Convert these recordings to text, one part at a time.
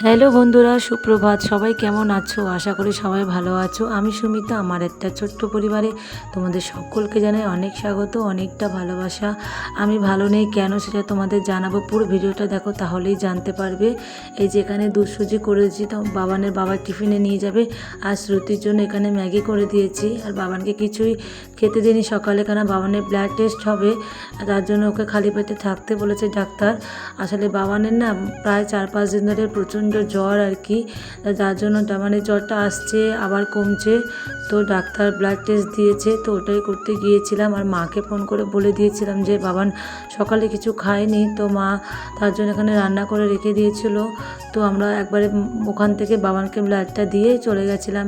Hello বন্ধুরা, সুপ্রভাত। সবাই কেমন আছো? আশা করি সবাই ভালো আছো। আমি সুমিতা, আমার একটা ছোট্ট পরিবারে তোমাদের সকলকে জানাই অনেক স্বাগত, অনেকটা ভালোবাসা। আমি ভালো নেই, কেন সেটা তোমাদের জানাব? পুরো ভিডিওটা দেখো, তাহলেই জানতে পারবে। এই যেখানে দুধ করেছি, তো বাবানের বাবার টিফিনে নিয়ে যাবে। আর শ্রুতির জন্য এখানে ম্যাগি করে দিয়েছি। আর বাবানকে কিছুই খেতে দিইনি। সকালে কেন বাবানের ব্লাড টেস্ট হবে। তার জন্য ওকে খালি পেটে থাকতে বলেছে ডাক্তার। আসলে বাবানের না প্রায় চার পাঁচ দিন ধরে প্রচণ্ড জ্বর আর কি যার জন্য মানে জ্বরটা আসছে আবার কমছে। তো ডাক্তার ব্লাড টেস্ট দিয়েছে, তো ওটাই করতে গিয়েছিলাম আর মাকে ফোন করে বলে দিয়েছিলাম যে, বাবান, সকালে কিছু খায়নি তো মা তার জন্য এখানে রান্না করে রেখে দিয়েছিল। তো আমরা একবারে ওখান থেকে বাবানকে ব্লাডটা দিয়ে চলে গেছিলাম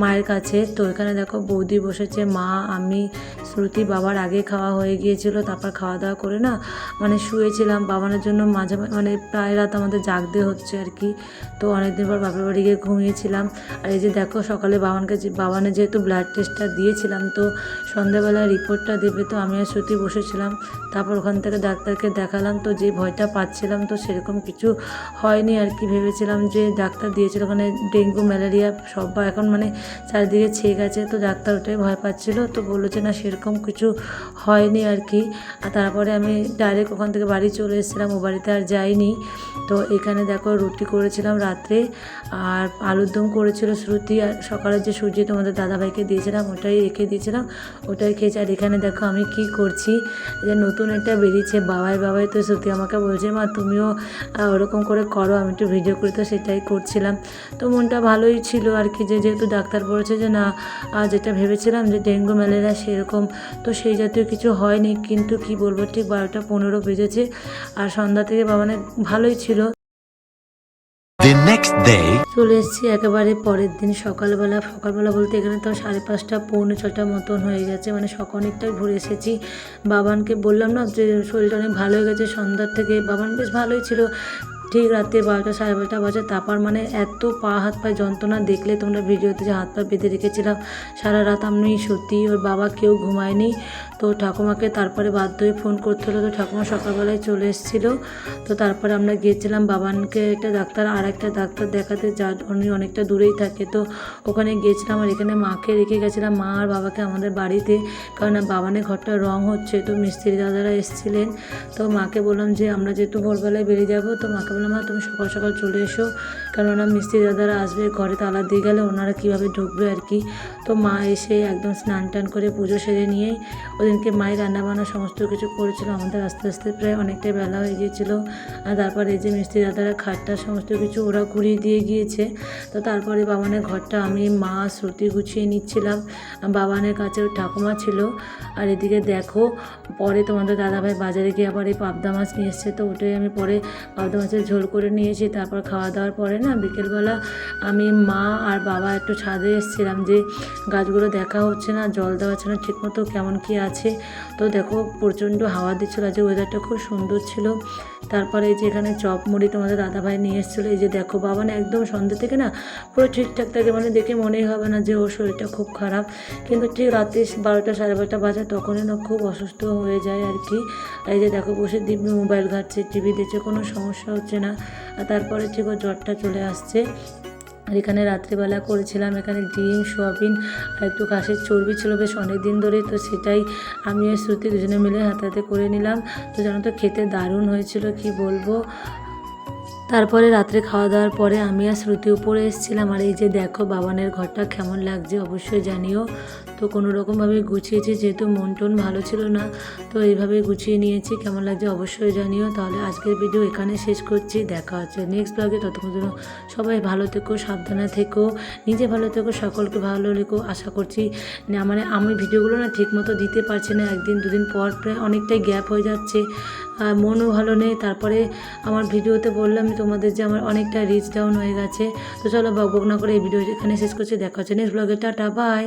মায়ের কাছে। তো এখানে দেখো বৌদি বসেছে, মা, আমি, শ্রুতি বাবার আগে খাওয়া হয়ে গিয়েছিল, তারপর খাওয়া দাওয়া করে না মানে শুয়েছিলাম। বাবানের জন্য মাঝে মানে প্রায় রাত আমাদের জাগতে হচ্ছে আর কি। তো অনেকদিন পর বাপের বাড়ি গিয়ে ঘুমিয়েছিলাম। আর এই যে দেখো সকালে বাবানকে যে বাবানের যেহেতু ব্লাড টেস্টটা দিয়েছিলাম, তো সন্ধ্যাবেলায় রিপোর্টটা দেবে তো আমি আর সত্যি বসেছিলাম। তারপর ওখান থেকে ডাক্তারকে দেখালাম, তো যে ভয়টা পাচ্ছিলাম, তো সেরকম কিছু হয়নি আর কি ভেবেছিলাম যে ডাক্তার দিয়েছিল। ওখানে ডেঙ্গু, ম্যালেরিয়া সব এখন মানে চারিদিকে ছেয়ে গেছে, তো ডাক্তার ওটাই ভয় পাচ্ছিল, তো বলল যে না, সেরকম কিছু হয়নি আর কি। আর তারপরে আমি ডাইরেক্ট ওখান থেকে বাড়ি চলে এসেছিলাম, ও বাড়িতে আর যাইনি। তো এখানে দেখো রুটি করেছিলাম রাত্রে, আর আলুর দম করেছিল শ্রুতি, আর সকালের যে সুজি তোমাদের দাদাভাইকে দিয়েছিলাম, ওটাই রেখে দিয়েছিলাম, ওটাই খেয়েছি। আর এখানে দেখো আমি কি করছি যে নতুন একটা বেরিয়েছে, বাবাই বাবাই তো শ্রুতি আমাকে বলছে, মা, তুমিও ওরকম করে করো, আমি একটু ভিডিও করি। তো সেটাই করছিলাম। তো মনটা ভালোই ছিল আর কি, যে যেহেতু ডাক্তার বলেছে যে, না যেটা ভেবেছিলাম যে ডেঙ্গু, ম্যালেরিয়া সেরকম, তো সেই জাতীয় কিছু হয়নি, কিন্তু কি বলব, ঠিক বারোটা পনেরো বেজেছে। আর সন্ধ্যা থেকে বাবানে ভালোই ছিল। The ডে চলে এসেছি একেবারে পরের দিন সকালবেলা। সকালবেলা বলতে এখানে তো সাড়ে পাঁচটা, পৌনে ছটা মতন হয়ে গেছে। মানে সকাল অনেকটাই ঘুরে এসেছি। বাবানকে বললাম না যে শরীরটা অনেক ভালো হয়ে গেছে, সন্ধ্যার থেকে। বাবান বেশ ভালোই ছিল। ঠিক রাত্রে বারোটা সাড়ে বারোটা বাজে। তারপর মানে এত পা, হাত পায়ে যন্ত্রণা দেখলে তোমরা ভিডিওতে যে হাত পা বেঁধে রেখেছিলাম, সারা রাত আমি সত্যি ওর বাবা কেউ ঘুমায়নি। তো ঠাকুমাকে তারপরে বাধ্য হয়ে ফোন করতে হলো। তো ঠাকুমা সকালবেলায় চলে এসেছিল। তো তারপরে আমরা গিয়েছিলাম বাবানকে একটা ডাক্তার, আর একটা ডাক্তার দেখাতে যা উনি অনেকটা দূরেই থাকে। তো ওখানে গিয়েছিলাম আর এখানে মাকে রেখে গেছিলাম। মা আর বাবাকে আমাদের বাড়িতে, কারণ বাবানের ঘরটা রং হচ্ছে। তো মিস্ত্রি দাদারা এসেছিলেন। তো মাকে বললাম যে আমরা যেহেতু ভোরবেলায় বেরিয়ে যাব, তো মাকে বললাম মা তুমি সকাল সকাল চলে এসো। ওনার মিস্ত্রি দাদারা আসবে, ঘরে তালা দিয়ে গেলে ওনারা কীভাবে ঢুকবে আর কি। তো মা এসে একদম স্নান টান করে পুজো সেরে নিয়েই ওদিনকে মায়ের রান্নাবান্না সমস্ত কিছু করেছিল। আমাদের আস্তে আস্তে প্রায় অনেকটাই বেলা হয়ে গিয়েছিল। আর তারপরে এই যে মিস্ত্রি দাদারা খাটটা সমস্ত কিছু ওরা ঘুরিয়ে দিয়ে গিয়েছে। তো তারপরে বাবানের ঘরটা আমি, মা, শ্রুতি গুছিয়ে নিচ্ছিলাম। বাবানের কাছে ঠাকুমা ছিল। আর এদিকে দেখো, পরে তোমাদের দাদাভাই বাজারে গিয়ে আবার এই পাবদা মাছ নিয়ে এসছে। তো ওটাই আমি পরে পাবদা মাছের ঝোল করে নিয়েছি, তারপর খাওয়া দাওয়ার পরে না বিকেলবেলা আমি মা আর বাবা একটু ছাদে এসেছিলাম যে গাছগুলো দেখা হচ্ছে না, জল দেওয়া হচ্ছে না ঠিকমতো, কেমন কি আছে। তো দেখো প্রচণ্ড হাওয়া দিচ্ছিল, আজকে ওয়েদারটা খুব সুন্দর ছিল। তারপরে এই যে এখানে চপ মুড়ি তোমাদের দাদাভাই নিয়ে এসেছিল, এই যে দেখো বাবা না একদম সন্ধ্যে থেকে না পুরো ঠিকঠাক থাকে মানে দেখে মনেই হবে না যে ওর শরীরটা খুব খারাপ। কিন্তু ঠিক রাত্রি বারোটা সাড়ে বারোটা বাজে তখনই না খুব অসুস্থ হয়ে যায় আর কি। এই যে দেখো বসে দিব্যি মোবাইল ঘাটছে, টিভি দিচ্ছে কোনো সমস্যা হচ্ছে না। আর তারপরে ঠিক ওর জ্বরটা চলে আসছে। আর এখানে রাত্রিবেলা করেছিলাম এখানে ডিম, সোয়াবিন আর একটু ঘাসের চর্বি ছিল বেশ অনেক দিন ধরে তো সেটাই আমি আর শ্রুতি দুজনে মিলে হাতে হাতে করে নিলাম। তো জানো তো, খেতে দারুণ হয়েছিল, কি বলব? তারপরে রাত্রে খাওয়া দাওয়ার পরে আমি আর শ্রুতি উপরে এসেছিলাম। আর এই যে দেখো বাবানের ঘরটা কেমন লাগছে অবশ্যই জানিও। তো কোনো রকমভাবে গুছিয়েছি, যেহেতু মন টন ভালো ছিল না, তো এইভাবে গুছিয়ে নিয়েছি। কেমন লাগছে অবশ্যই জানিও। তাহলে আজকের ভিডিও এখানে শেষ করছি। দেখা হচ্ছে নেক্সট ব্লগে ততক্ষণ জন্য সবাই ভালো থেকো, সাবধানে থেকো, নিজে ভালো থেকো, সকলকে ভালো লেখো আশা করছি না মানে আমি ভিডিওগুলো না ঠিকমতো দিতে পারছি না। একদিন, দুদিন পর প্রায় অনেকটাই গ্যাপ হয়ে যাচ্ছে। মনও ভালো নেই। তারপরে আমার ভিডিওতে বললাম তোমাদের যে আমার অনেকটা রিচ ডাউন হয়ে গেছে। তো চলো বক বক না করে এই ভিডিও এখানে শেষ করছি। দেখা হচ্ছে নেক্সট ব্লগে টাটা বাই